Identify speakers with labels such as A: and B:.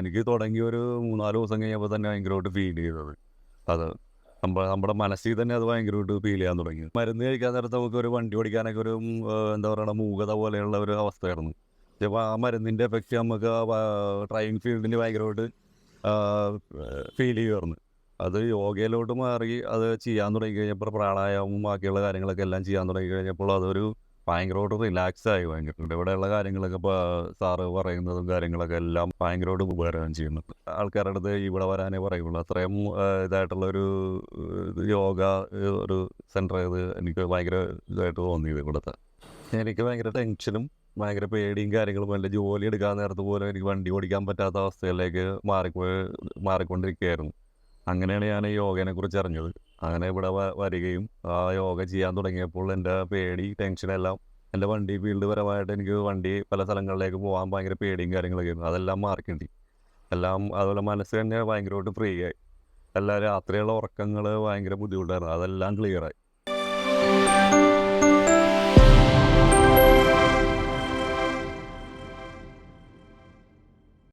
A: എനിക്ക് തുടങ്ങി ഒരു മൂന്നാൽ ദിവസം കഴിഞ്ഞപ്പോൾ തന്നെ ഭയങ്കരമായിട്ട് ഫീൽ ചെയ്തത്. അത് നമ്മുടെ നമ്മുടെ മനസ്സിൽ തന്നെ അത് ഭയങ്കരമായിട്ട് ഫീൽ ചെയ്യാൻ തുടങ്ങി. മരുന്ന് കഴിക്കാൻ നേരത്തെ നമുക്ക് ഒരു വണ്ടി ഓടിക്കാനൊക്കെ ഒരു എന്താ പറയുക മൂകത പോലെയുള്ള ഒരു അവസ്ഥയായിരുന്നു. ചിലപ്പോൾ ആ മരുന്നിന്റെ എഫക്റ്റ് നമുക്ക് ഡ്രൈവിംഗ് ഫീൽഡിന് ഭയങ്കരമായിട്ട് ഫീൽ ചെയ്യുമായിരുന്നു അത് യോഗയിലോട്ട് മാറി അത് ചെയ്യാൻ തുടങ്ങി കഴിഞ്ഞപ്പോൾ പ്രാണായാമം ബാക്കിയുള്ള കാര്യങ്ങളൊക്കെ എല്ലാം ചെയ്യാൻ തുടങ്ങി കഴിഞ്ഞപ്പോൾ അതൊരു ഭയങ്കരമായിട്ട് റിലാക്സ് ആയി ഭയങ്കര ഇവിടെയുള്ള കാര്യങ്ങളൊക്കെ ഇപ്പോൾ സാറ് പറയുന്നതും കാര്യങ്ങളൊക്കെ എല്ലാം ഭയങ്കരമായിട്ട് ഉപകാരം ചെയ്യുന്നുണ്ട് ആൾക്കാരുടെ അടുത്ത് ഇവിടെ വരാനേ പറയുള്ളൂ. അത്രയും ഇതായിട്ടുള്ള ഒരു യോഗ ഒരു സെന്റർ ഇത് എനിക്ക് ഭയങ്കര ഇതായിട്ട് തോന്നിയത് ഇവിടുത്തെ. എനിക്ക് ഭയങ്കര ടെൻഷനും ഭയങ്കര പേടിയും കാര്യങ്ങളും എന്റെ ജോലി എടുക്കാൻ നേരത്ത് പോലും എനിക്ക് വണ്ടി ഓടിക്കാൻ പറ്റാത്ത അവസ്ഥയിലേക്ക് മാറിപ്പോയി മാറിക്കൊണ്ടിരിക്കുകയായിരുന്നു. അങ്ങനെയാണ് ഞാൻ ഈ യോഗേനെ കുറിച്ച് അറിഞ്ഞത്. അങ്ങനെ ഇവിടെ വരികയും ആ യോഗ ചെയ്യാൻ തുടങ്ങിയപ്പോൾ എന്റെ പേടി ടെൻഷനെല്ലാം എന്റെ വണ്ടി ഫീൽഡ് പരമായിട്ട് എനിക്ക് വണ്ടി പല സ്ഥലങ്ങളിലേക്ക് പോകാൻ ഭയങ്കര പേടിയും കാര്യങ്ങളൊക്കെ ആയിരുന്നു. അതെല്ലാം മാറിക്കിട്ടി എല്ലാം അതുപോലെ മനസ്സ് തന്നെ ഭയങ്കരമായിട്ട് ഫ്രീ ആയി. എല്ലാ രാത്രിയുള്ള ഉറക്കങ്ങൾ ഭയങ്കര ബുദ്ധിമുട്ടായിരുന്നു. അതെല്ലാം ക്ലിയറായി